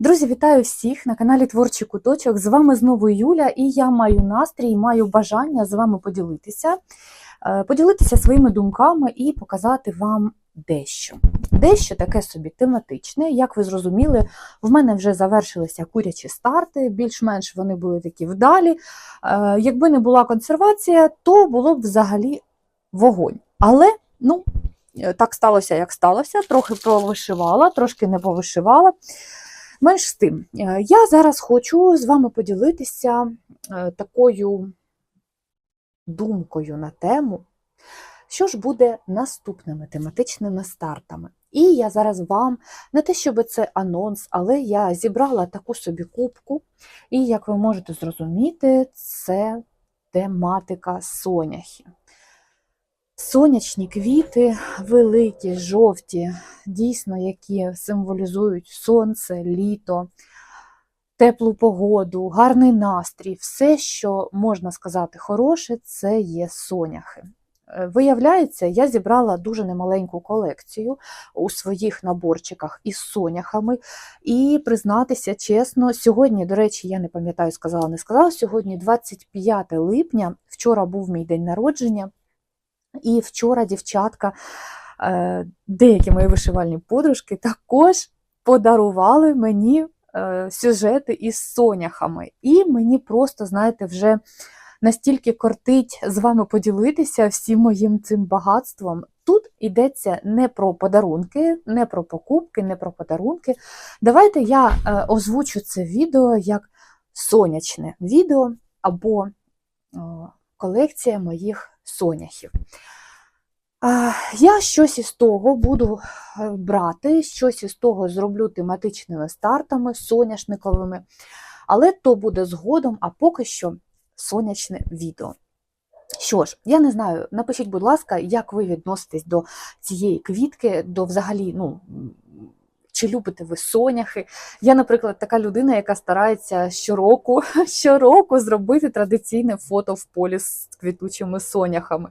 Друзі, вітаю всіх на каналі Творчий Куточок. З вами знову Юля, і я маю настрій, маю бажання з вами поділитися, е, поділитися своїми думками і показати вам дещо. Дещо таке собі тематичне. Як ви зрозуміли, в мене вже завершилися курячі старти, більш-менш вони були такі вдалі. Е, Якби не була консервація, то було б взагалі вогонь. Але, ну, е, так сталося, як сталося. Трохи повишивала, трошки не повишивала. Менш з тим, е, я зараз хочу з вами поділитися е, такою думкою на тему, що ж буде наступними тематичними стартами. І я зараз вам не те, щоб це анонс, але я зібрала таку собі кубку, і, як ви можете зрозуміти, це тематика соняхи. Сонячні квіти, великі, жовті, дійсно, які символізують сонце, літо, теплу погоду, гарний настрій, все, що можна сказати хороше, це є соняхи. Е, Виявляється, я зібрала дуже немаленьку колекцію у своїх наборчиках із соняхами. І признатися чесно, сьогодні, до речі, я не пам'ятаю, сказала, не сказала. Сьогодні 25 липня, вчора був мій день народження. І вчора дівчатка, е, деякі мої вишивальні подружки, також подарували мені е, сюжети із соняхами. І мені просто, знаєте, вже настільки кортить з вами поділитися всім моїм цим багатством. Тут йдеться не про подарунки, не про покупки, не про подарунки. Давайте я е, озвучу це відео як сонячне відео або колекція моїх соняхів. Я щось із того буду е, брати, щось із того зроблю тематичними стартами, соняшниковими, але то буде згодом, а поки що сонячне відео. Що ж, я не знаю, напишіть, будь ласка, як ви відноситесь до цієї квітки, до взагалі, ну, чи любите ви соняхи? Я, наприклад, така людина, яка старається щороку, щороку зробити традиційне фото в полі з квітучими соняхами.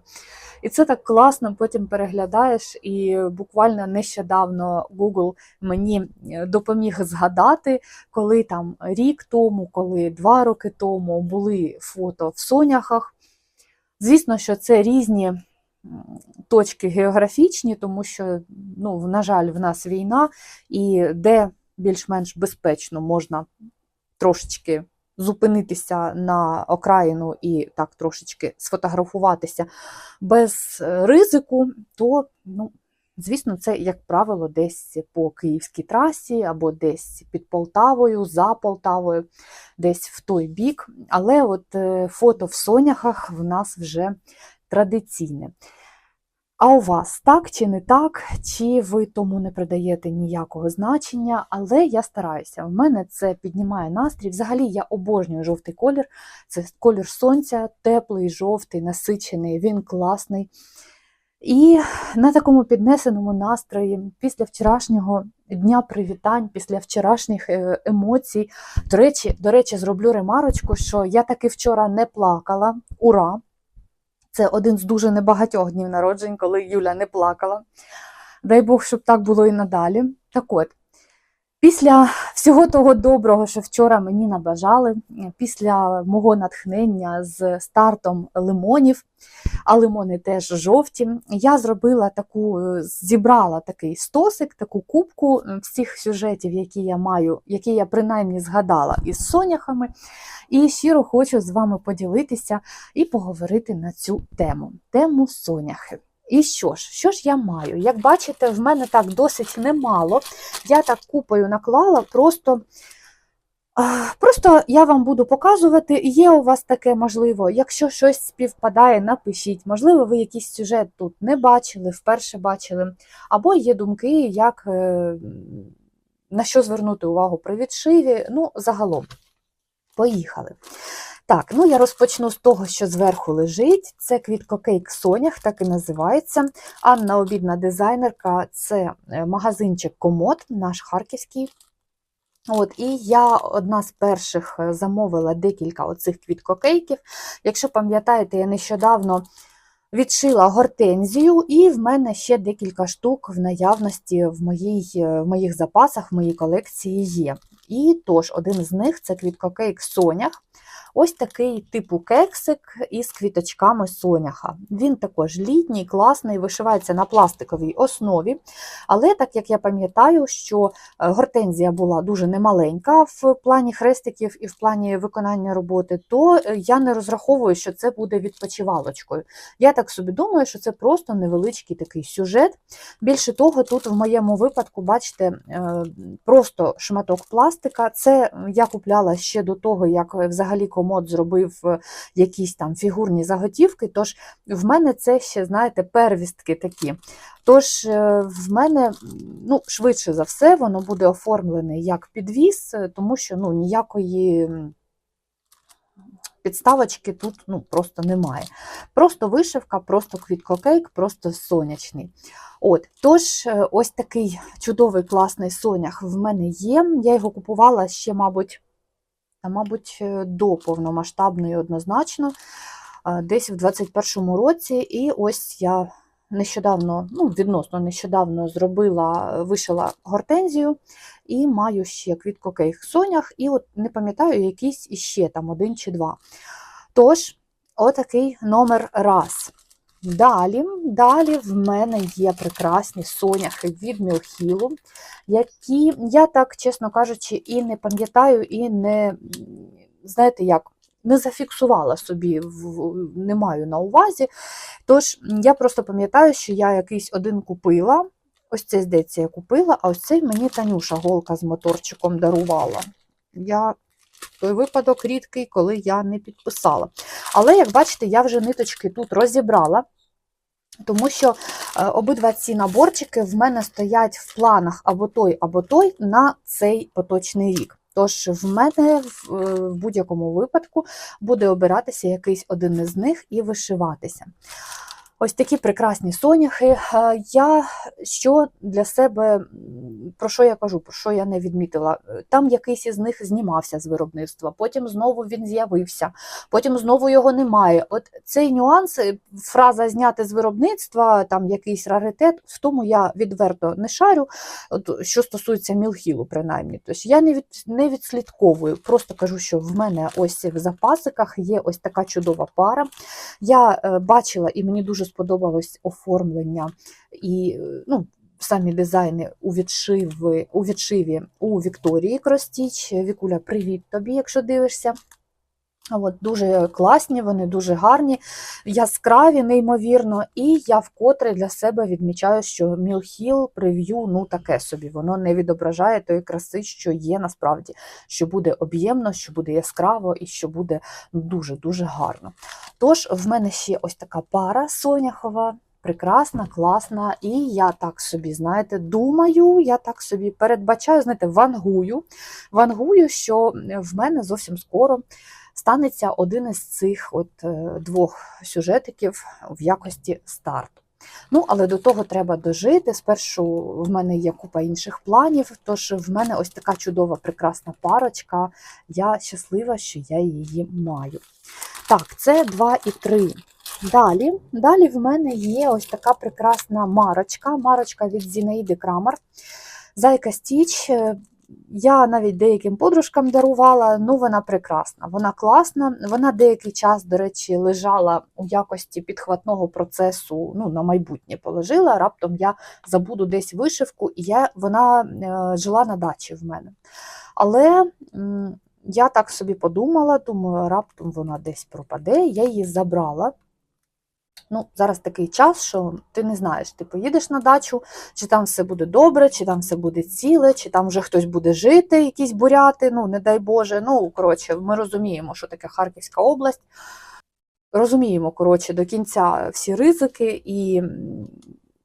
І це так класно, потім переглядаєш, і буквально нещодавно Google мені е, допоміг згадати, коли там рік тому, коли два роки тому були фото в соняхах. Звісно, що це різні точки географічні, тому що, ну, на жаль, в нас війна, і де більш-менш безпечно можна трошечки зупинитися на окраїну і так трошечки сфотографуватися без е, ризику, то, ну, звісно, це, як правило, десь по київській трасі або десь під Полтавою, за Полтавою, десь в той бік. Але от е, фото в соняхах в нас вже традиційне. А у вас так чи не так, чи ви тому не придаєте ніякого значення, але я стараюся. В мене це піднімає настрій. Взагалі я обожнюю жовтий колір. Це колір сонця, теплий, жовтий, насичений, він класний. І на такому піднесеному настрої, після вчорашнього дня привітань, після вчорашніх е, емоцій. До речі, до речі, зроблю ремарочку, що я таки вчора не плакала. Ура! Це один з дуже небагатьох днів народжень, коли Юля не плакала. Дай Бог, щоб так було і надалі. Так от, після всього того доброго, що вчора мені набажали, після мого натхнення з стартом лимонів, а лимони теж жовті, я зробила таку, е, зібрала такий стосик, таку кубку е, всіх сюжетів, які я маю, які я принаймні згадала із соняхами. І щиро хочу з вами поділитися і поговорити на цю тему тему соняхи. І що ж, що ж я маю? Як бачите, в мене так досить немало. Я так купою наклала, просто, просто я вам буду показувати. Є у вас таке можливо, якщо щось співпадає, напишіть. Можливо, ви якийсь сюжет тут не бачили, вперше бачили, або є думки, як е, на що звернути увагу при відшиві. Ну, загалом. Поїхали. Так, ну я розпочну з того, що зверху лежить. Це квіткокейк Сонях, так і називається. Анна обідна дизайнерка, це е, магазинчик Комод, наш харківський. От, І я одна з перших е, замовила декілька оцих квіткокейків. Якщо пам'ятаєте, я нещодавно Відшила гортензію, і в мене ще декілька штук в наявності в, моїй, е, в моїх запасах, в моїй колекції є. І тож, один з них це квіткокейк Сонях. Ось такий типу кексик із квіточками соняха. Він також літній, класний, вишивається на пластиковій основі. Але так як я пам'ятаю, що е, гортензія була дуже немаленька в плані хрестиків і в плані виконання роботи, то е, я не розраховую, що це буде відпочивалочкою. Я так собі думаю, що це просто невеличкий такий сюжет. Більше того, тут в моєму випадку, бачите, е, просто шматок пластика. Це я купляла ще до того, як взагалі комод зробив е, якісь там фігурні заготівки. Тож в мене це ще, знаєте, первістки такі. Тож е, в мене, ну, швидше за все, воно буде оформлене як підвіз, е, тому що ну, ніякої. Підставочки тут ну, просто немає. Просто вишивка, просто квіткокейк, просто сонячний. От, Тож, ось такий чудовий класний сонях в мене є. Я його купувала ще, мабуть, та, мабуть, е, до повномасштабної однозначно, е, десь в 21-му році. І ось я нещодавно, ну, відносно нещодавно зробила, вишила гортензію і маю ще квіткокейк сонях, і от не пам'ятаю, якийсь іще там один чи два. Тож, отакий номер раз. Далі, далі в мене є прекрасні соняхи від Мілхілу, які я так, чесно кажучи, і не пам'ятаю, і не, знаєте як, не зафіксувала собі, не маю на увазі. Тож я просто пам'ятаю, що я якийсь один купила. Ось цей, здається, я купила, а ось цей мені Танюша голка з моторчиком дарувала. Я той випадок рідкий, коли я не підписала. Але, як бачите, я вже ниточки тут розібрала. Тому що е, обидва ці наборчики в мене стоять в планах або той, або той на цей поточний рік. Тож в мене в, в будь-якому випадку буде обиратися якийсь один із них і вишиватися. Ось такі прекрасні соняхи. Е, Я що для себе, про що я кажу, про що я не відмітила? Е, Там якийсь із них знімався з виробництва, потім знову він з'явився, потім знову його немає. От цей нюанс, е, фраза зняти з виробництва, там якийсь раритет, в тому я відверто не шарю, от, що стосується Мілхілу, принаймні. Тож я не, від, не відслідковую, просто кажу, що в мене ось в запасиках є ось така чудова пара. Я бачила і мені дуже сподобалось оформлення і е, ну, самі дизайни у відшиві, у відшиві у Вікторії Кростіч. Вікуля, привіт тобі, якщо дивишся. От, дуже класні, вони дуже гарні, яскраві, неймовірно. І я вкотре для себе відмічаю, що Мілхіл прев'ю ну таке собі, воно не відображає тої краси, що є насправді, що буде об'ємно, що буде яскраво і що буде ну, дуже-дуже гарно. Тож, в мене ще ось така пара соняхова. Прекрасна, класна, і я так собі, знаєте, думаю, я так собі передбачаю, знаєте, вангую. Вангую, що в мене зовсім скоро станеться один із цих от е, двох сюжетиків в якості старту. Ну, але до того треба дожити. Спершу в мене є купа інших планів, тож в мене ось така чудова, прекрасна парочка. Я щаслива, що я її маю. Так, це 2 і 3. Далі, далі в мене є ось така прекрасна марочка, марочка від Зінаїди Крамер. Зайка Стіч. Я навіть деяким подружкам дарувала, ну вона прекрасна, вона класна. Вона деякий час, до речі, лежала у якості підхватного процесу, ну, на майбутнє положила. Раптом я забуду десь вишивку, і я, вона е, жила на дачі в мене. Але я так собі подумала, думаю, раптом вона десь пропаде, я її забрала. Ну, зараз такий час, що ти не знаєш, ти поїдеш на дачу, чи там все буде добре, чи там все буде ціле, чи там вже хтось буде жити, якісь буряти, ну, не дай Боже. Ну, коротше, ми розуміємо, що таке Харківська область. Розуміємо, коротше, до кінця всі ризики, і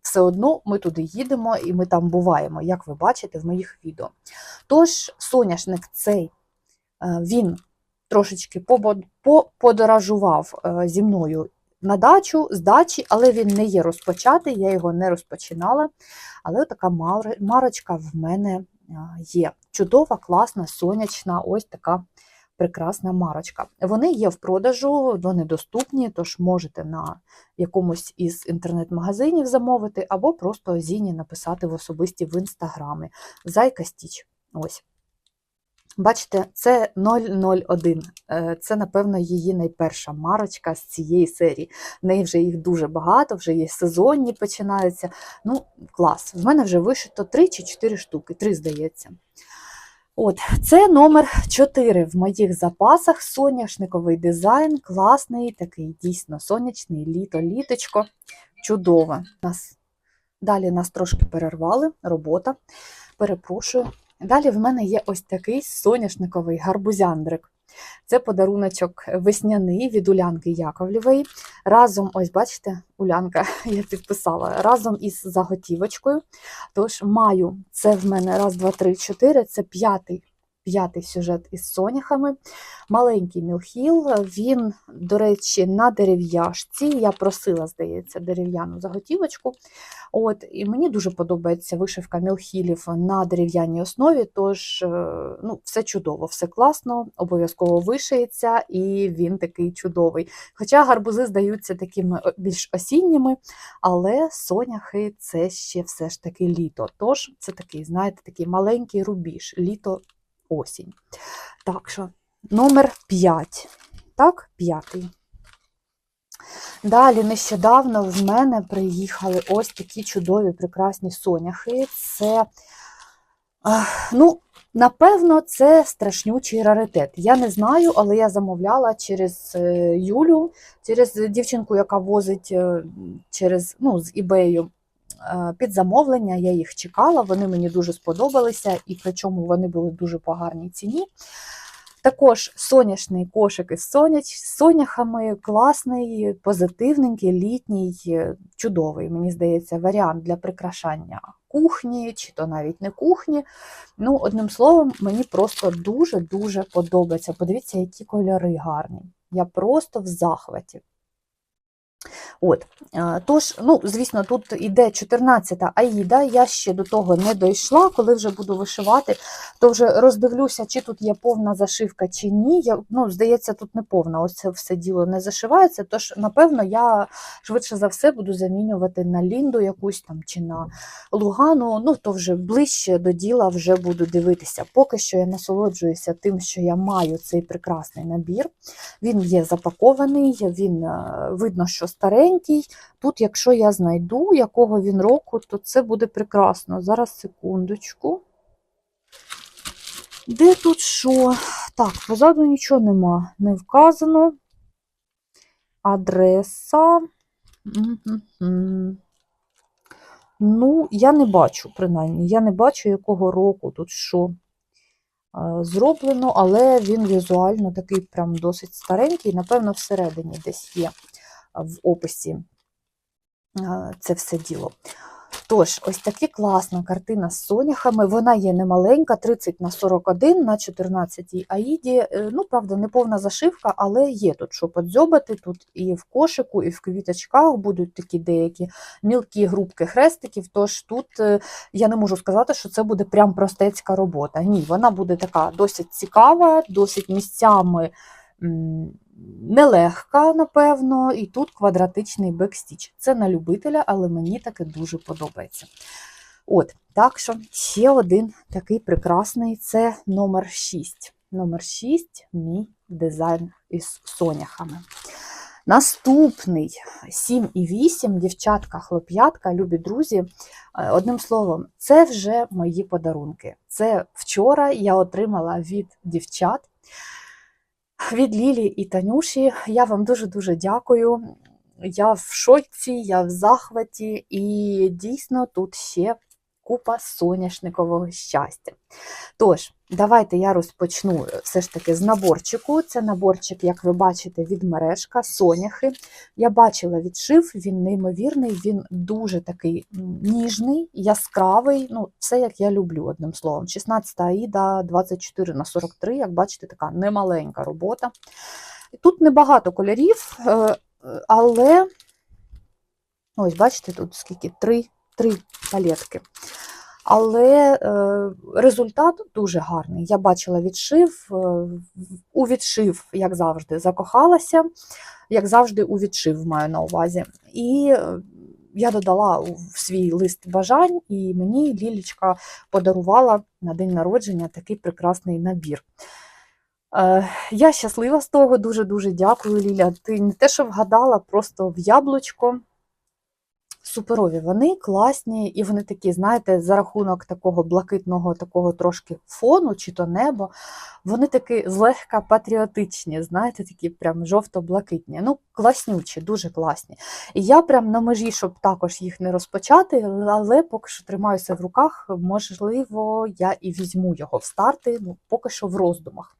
все одно ми туди їдемо і ми там буваємо, як ви бачите в моїх відео. Тож, соняшник цей, е, він трошечки подорожував е, зі мною на дачу, з дачі, але він не є розпочатий, я його не розпочинала. Але така марочка в мене є. Чудова, класна, сонячна, ось така прекрасна марочка. Вони є в продажу, вони доступні, тож можете на якомусь із інтернет-магазинів замовити, або просто Зіні написати в особисті в інстаграмі. Зайка Стіч. Ось. Бачите, це 001. Е, Це, напевно, її найперша марочка з цієї серії. В неї вже їх дуже багато, вже є сезонні починаються. Ну, клас. В мене вже вишито 3 чи 4 штуки, 3, здається. От, це номер 4 в моїх запасах. Соняшниковий дизайн, класний, такий дійсно сонячний, літо, літочко. Чудово. Нас... Далі нас трошки перервали, робота. Перепрошую. Далі в мене є ось такий соняшниковий гарбузяндрик. Це подаруночок весняний від Улянки Яковлєвої. Разом, ось бачите, Улянка я підписала разом із заготівочкою. Тож маю це в мене раз, два, три, чотири. Це п'ятий. П'ятий сюжет із соняхами. Маленький мілхіл. Він, до речі, на дерев'яшці. Я просила, здається, дерев'яну заготівочку. От, І мені дуже подобається вишивка мілхілів на дерев'яній основі. Тож, е, ну, все чудово, все класно, обов'язково вишиється, і він такий чудовий. Хоча гарбузи здаються такими більш осінніми, але соняхи це ще все ж таки літо. Тож це такий, знаєте, такий маленький рубіж, літо осінь. Так що, номер 5. Так, п'ятий. Далі нещодавно в мене приїхали ось такі чудові прекрасні соняхи. Це, ну, напевно, це страшнючий раритет. Я не знаю, але я замовляла через е, Юлю, через дівчинку, яка возить е, через, ну, з е, під замовлення. Я їх чекала, вони мені дуже сподобалися, і причому вони були дуже по гарній ціні. Також соняшний кошик із соняч, соняхами, класний, позитивненький, літній, е, чудовий, мені здається, варіант для прикрашання кухні, чи то навіть не кухні. Ну, одним словом, мені просто дуже-дуже подобається. Подивіться, які кольори гарні. Я просто в захваті. От, е, тож, ну, звісно, тут іде 14-та Аїда, я ще до того не дійшла, коли вже буду вишивати, то вже роздивлюся, чи тут є повна зашивка, чи ні. Я, ну, здається, тут не повна, ось це все діло не зашивається, тож, напевно, я швидше за все буду замінювати на лінду якусь там, чи на лугану, ну, то вже ближче до діла вже буду дивитися. Поки що я насолоджуюся тим, що я маю цей прекрасний набір. Він є запакований, він е, видно, що старенький. Тут, якщо я знайду, якого він року, то це буде прекрасно. Зараз секундочку. Де тут що? Так, позаду нічого нема. Не вказано. Адреса. Ну, я не бачу, принаймні. Я не бачу, якого року тут що е, зроблено, але він візуально такий прям досить старенький. Напевно, всередині десь є в описі е, це все діло. Тож, ось така класна картина з соняхами. Вона є немаленька, 30 на 41 на 14 аїді. Е, Ну, правда, не повна зашивка, але є тут що подзьобати. Тут і в кошику, і в квіточках будуть такі деякі мілкі грубки хрестиків. Тож тут е, я не можу сказати, що це буде прям простецька робота. Ні, вона буде така досить цікава, досить місцями нелегка, напевно, і тут квадратичний бекстіч. Це на любителя, але мені таке дуже подобається. От, так що ще один такий прекрасний це номер 6. Номер 6 мій дизайн із соняхами. Наступний 7 і 8, дівчатка, хлоп'ятка, любі друзі. Е, Одним словом, це вже мої подарунки. Це вчора я отримала від дівчат, від Лілі і Танюші. Я вам дуже-дуже дякую. Я в шоці, я в захваті, і дійсно тут ще купа соняшникового щастя. Тож, давайте я розпочну все ж таки з наборчику. Це наборчик, як ви бачите, від мережка, соняхи. Я бачила відшив, він неймовірний, він дуже такий ніжний, яскравий. Ну, все як я люблю, одним словом. 16 аїда 24 на 43, як бачите, така немаленька робота. Тут небагато кольорів, е, е, але ось бачите, тут скільки три, три палетки. Але е, результат дуже гарний. Я бачила відшив, е, у відшив, як завжди, закохалася, як завжди, у відшив маю на увазі. І е, я додала в свій лист бажань, і мені Лілічка подарувала на день народження такий прекрасний набір. Я щаслива з того, дуже-дуже дякую, Ліля. Ти не те, що вгадала, просто в яблучко. Суперові вони класні, і вони такі, знаєте, за рахунок такого блакитного, такого трошки фону, чи то небо, вони такі злегка патріотичні, знаєте, такі прям жовто-блакитні. Ну, класнючі, дуже класні. І я прям на межі, щоб також їх не розпочати, але поки що тримаюся в руках. Можливо, я і візьму його в старти, ну, поки що в роздумах.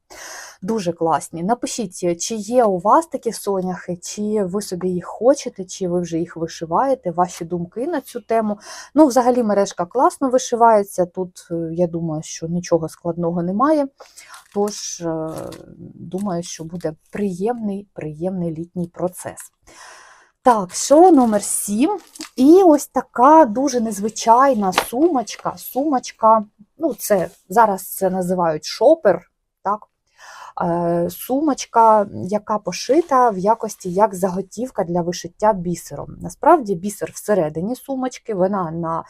Дуже класні. Напишіть, чи є у вас такі соняхи, чи ви собі їх хочете, чи ви вже їх вишиваєте, ваші думки на цю тему. Ну, взагалі, мережка класно вишивається. Тут, е, я думаю, що нічого складного немає. Тож, е, думаю, що буде приємний, приємний літній процес. Так, що номер 7. І ось така дуже незвичайна сумочка. Сумочка, ну, це зараз це називають шопер? Е, Сумочка, яка пошита в якості як заготівка для вишиття бісером. Насправді бісер всередині сумочки, вона на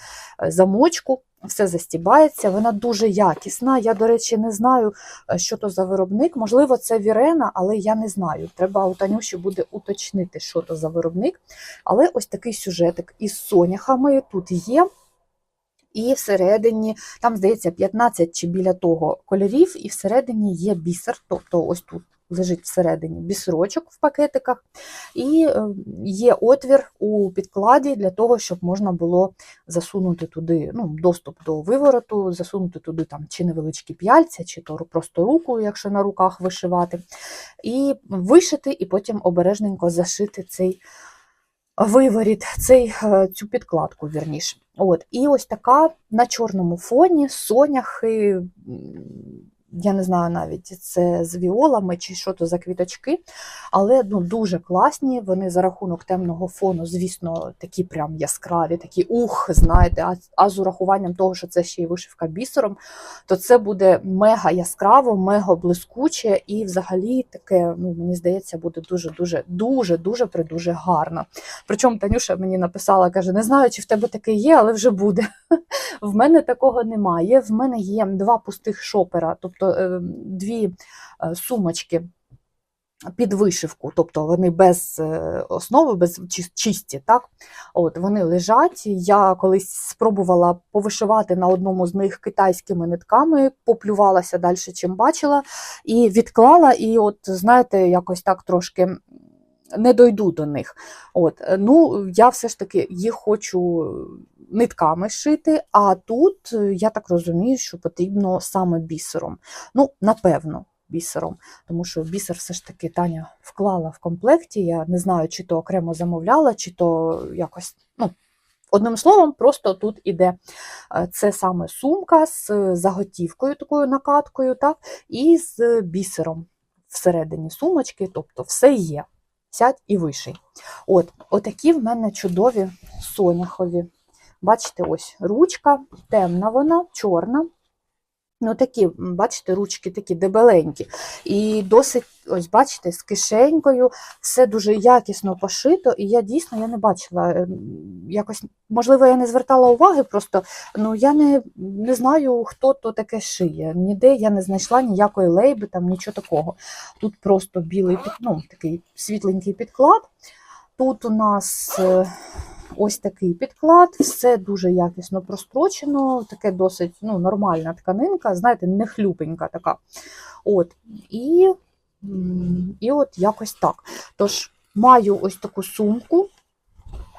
е, замочку, все застібається, вона дуже якісна. Я, до речі, не знаю, е, що то за виробник. Можливо, це Вірена, але я не знаю. Треба у Танюші буде уточнити, що то за виробник. Але ось такий сюжетик із соняхами тут є. І всередині, там, здається, 15 чи біля того кольорів, і всередині є бісер, тобто ось тут лежить всередині бісерочок в пакетиках, і е, є отвір у підкладі для того, щоб можна було засунути туди ну, доступ до вивороту, засунути туди там чи невеличкі п'яльця, чи то просто руку, якщо на руках вишивати, і вишити, і потім обережненько зашити цей виворіт, цей, е, цю підкладку, вірніше. От. І ось така на чорному фоні соняхи, я не знаю навіть, це з віолами чи що то за квіточки, але ну, дуже класні. Вони за рахунок темного фону, звісно, такі прям яскраві, такі ух, знаєте, а, а з урахуванням того, що це ще й вишивка бісером, то це буде мега яскраво, мега блискуче і взагалі таке, ну, мені здається, буде дуже-дуже, дуже-дуже придуже гарно. Причому Танюша мені написала, каже: не знаю, чи в тебе таке є, але вже буде. В мене такого немає. В мене є два пустих шопера, тобто е, дві е, сумочки. Під вишивку, тобто вони без е, основи, без чисті, так? От вони лежать. Я колись спробувала повишивати на одному з них китайськими нитками, поплювалася далі, чим бачила, і відклала, і от, знаєте, якось так трошки не дойду до них. От, е, ну, я все ж таки їх хочу нитками шити, а тут, е, я так розумію, що потрібно саме бісером. Ну, напевно, бісером, тому що бісер все ж таки Таня вклала в комплекті. Я не знаю, чи то окремо замовляла, чи то якось. ну, Одним словом, просто тут іде е, це саме сумка з заготівкою, такою накаткою, так, і з бісером всередині сумочки, тобто все є. Сядь і вищий. От, отакі в мене чудові соняхові. Бачите, ось ручка, темна вона, чорна. Ну, такі, бачите, ручки такі дебеленькі. І досить, ось бачите, з кишенькою, все дуже якісно пошито. І я дійсно я не бачила е, якось, можливо, я не звертала уваги, просто ну я не, не знаю, хто то таке шиє. Ніде я не знайшла ніякої лейби, там нічого такого. Тут просто білий ну, такий світленький підклад. Тут у нас е, ось такий підклад, все дуже якісно прострочено, таке досить ну, нормальна тканинка, знаєте, не хлюпенька така. От. І, і от якось так. Тож, маю ось таку сумку.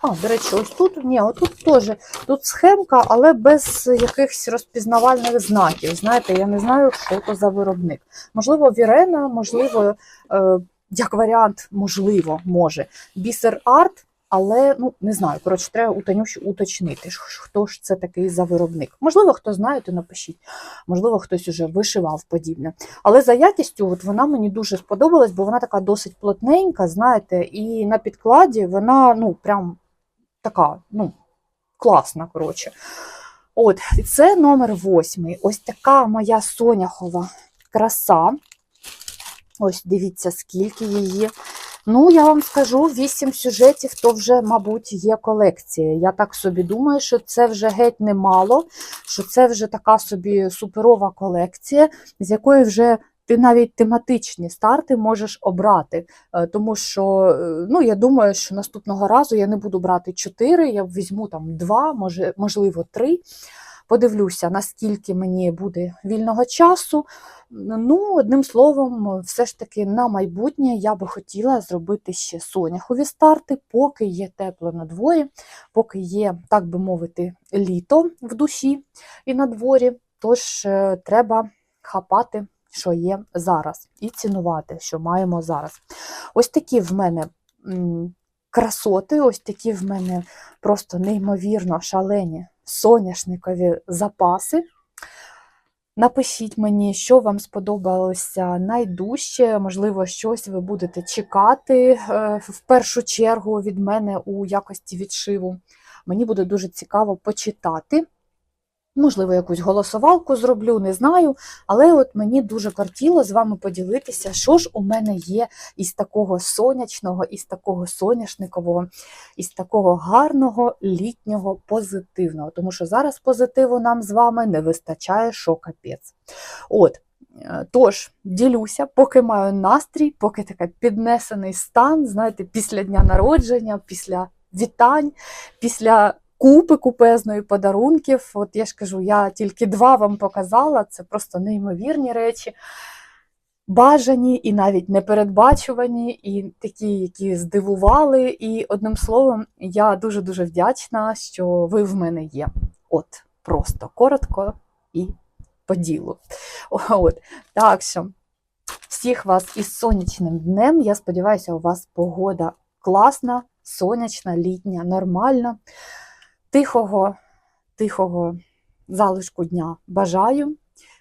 А, до речі, ось тут, ні, отут теж тут схемка, але без якихось розпізнавальних знаків. Знаєте, я не знаю, що то за виробник. Можливо, Вірена, можливо, е, як варіант, можливо, може. Бісер арт, але ну не знаю. Коротше, треба у Танюші уточнити, хто ж це такий за виробник. Можливо, хто знає, то напишіть. Можливо, хтось уже вишивав подібне. Але за якістю, от вона мені дуже сподобалась, бо вона така досить плотненька, знаєте, і на підкладі вона ну прям така, ну, класна, коротше. От, це номер восьмий. Ось така моя соняхова краса. Ось дивіться, скільки її. Ну, я вам скажу, вісім сюжетів то вже, мабуть, є колекція. Я так собі думаю, що це вже геть немало, що це вже така собі суперова колекція, з якої вже ти навіть тематичні старти можеш обрати. Е, Тому що, е, ну, я думаю, що наступного разу я не буду брати чотири, я візьму там два, може, можливо, три. Подивлюся, наскільки мені буде вільного часу. Ну, одним словом, все ж таки на майбутнє я би хотіла зробити ще соняхові старти, поки є тепло на дворі, поки є, так би мовити, літо в душі і на дворі. Тож е, треба хапати, що є зараз, і цінувати, що маємо зараз. Ось такі в мене красоти, ось такі в мене просто неймовірно шалені соняшникові запаси. Напишіть мені, що вам сподобалося найдужче, можливо, щось ви будете чекати е, в першу чергу від мене у якості відшиву. Мені буде дуже цікаво почитати. Можливо, якусь голосовалку зроблю, не знаю. Але от мені дуже кортіло з вами поділитися, що ж у мене є із такого сонячного, із такого соняшникового, із такого гарного літнього позитивного. Тому що зараз позитиву нам з вами не вистачає, що капець. От. е, Тож, ділюся, поки маю настрій, поки такий піднесений стан, знаєте, після дня народження, після вітань, після купи купезної подарунків. От я ж кажу, я тільки два вам показала, це просто неймовірні речі. Бажані і навіть непередбачувані, і такі, які здивували. І одним словом, я дуже-дуже вдячна, що ви в мене є. От, просто коротко і по ділу. От. Так що, всіх вас із сонячним днем. Я сподіваюся, у вас погода класна, сонячна, літня, нормальна. Тихого, тихого залишку дня бажаю.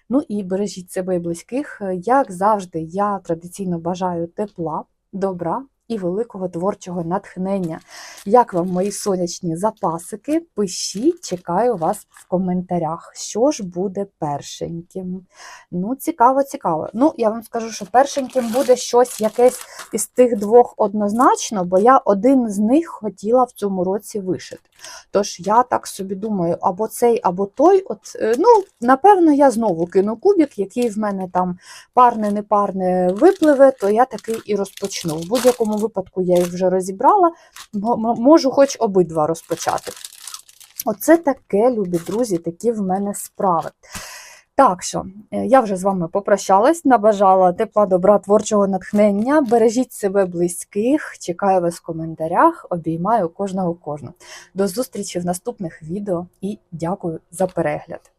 Ну і бережіть себе і близьких. Як завжди, я традиційно бажаю тепла, добра і великого творчого натхнення. Як вам мої сонячні запасики? Пишіть, чекаю вас в коментарях. Що ж буде першеньким? Ну, цікаво, цікаво. Ну, я вам скажу, що першеньким буде щось якесь із тих двох однозначно, бо я один з них хотіла в цьому році вишити. Тож я так собі думаю, або цей, або той. От, е, ну, напевно, я знову кину кубик, який в мене там парне, непарне випливе, то я такий і розпочну. В будь-якому випадку я їх вже розібрала, можу хоч обидва розпочати. Оце таке, любі друзі, такі в мене справи. Так що, е, я вже з вами попрощалась, набажала тепла, добра, творчого натхнення. Бережіть себе близьких, чекаю вас в коментарях, обіймаю кожного кожну. До зустрічі в наступних відео і дякую за перегляд.